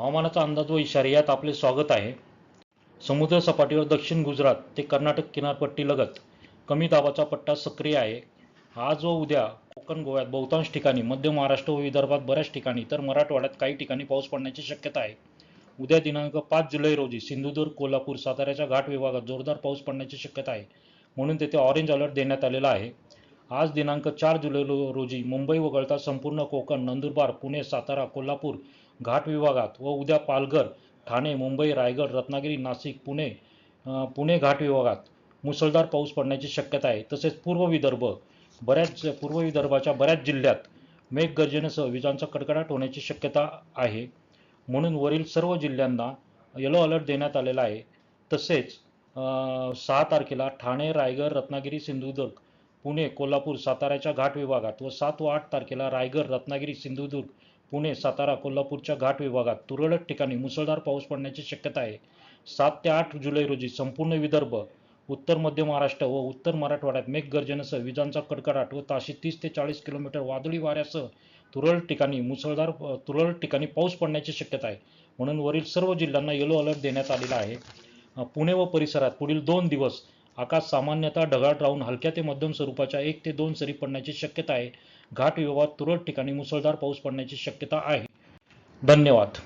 हवामानाचा अंदाज व इशारे यात आपले स्वागत आहे. समुद्र सपाटीवर दक्षिण गुजरात ते कर्नाटक किनारपट्टीलगत कमी दाबाचा पट्टा सक्रिय आहे. आज व उद्या कोकण गोव्यात बहुतांश ठिकाणी मध्य महाराष्ट्र व विदर्भात बऱ्याच ठिकाणी तर मराठवाड्यात काही ठिकाणी पाऊस पडण्याची शक्यता आहे. उद्या दिनांक पाच जुलै रोजी सिंधुदुर्ग कोल्हापूर साताऱ्याच्या घाट विभागात जोरदार पाऊस पडण्याची शक्यता आहे. म्हणून तेथे ऑरेंज अलर्ट देण्यात आलेला आहे. आज दिनांक चार जुलै रो- रोजी मुंबई वगळता संपूर्ण कोकण नंदुरबार पुणे सातारा कोल्हापूर घाट विभागात व उद्या पालघर ठाणे मुंबई रायगड रत्नागिरी नाशिक पुणे पुणे घाट विभागात मुसळधार पाऊस पडण्याची शक्यता आहे. तसेच पूर्व विदर्भ बऱ्याच पूर्व विदर्भाच्या बऱ्याच जिल्ह्यात मेघगर्जनेसह विजांचा कडकडाट होण्याची शक्यता आहे. म्हणून वरील सर्व जिल्ह्यांना येलो अलर्ट देण्यात आलेला आहे. तसेच सहा तारखेला ठाणे रायगड रत्नागिरी सिंधुदुर्ग पुणे कोल्हापूर साताऱ्याच्या घाट विभागात व सात व आठ तारखेला रायगड रत्नागिरी सिंधुदुर्ग पुणे सातारा कोल्हापूरच्या घाट विभागात तुरळक ठिकाणी मुसळधार पाऊस पडण्याची शक्यता आहे. सात ते आठ जुलै रोजी संपूर्ण विदर्भ उत्तर मध्य महाराष्ट्र व उत्तर मराठवाड्यात मेघगर्जनेसह विजांचा कडकडाट व ताशी तीस ते चाळीस किलोमीटर वादळी वाऱ्यासह तुरळक ठिकाणी मुसळधार तुरळक ठिकाणी पाऊस पडण्याची शक्यता आहे. म्हणून वरील सर्व जिल्ह्यांना येलो अलर्ट देण्यात आलेला आहे. पुणे व परिसरात पुढील दोन दिवस आकाश सामान्यतः ढगाळ राहून हलक्या ते मध्यम स्वरूपाच्या एक ते दोन सरी पडण्याची शक्यता आहे. घाट विभागात तुरळक ठिकाणी मुसळधार पाऊस पडण्याची शक्यता आहे. धन्यवाद.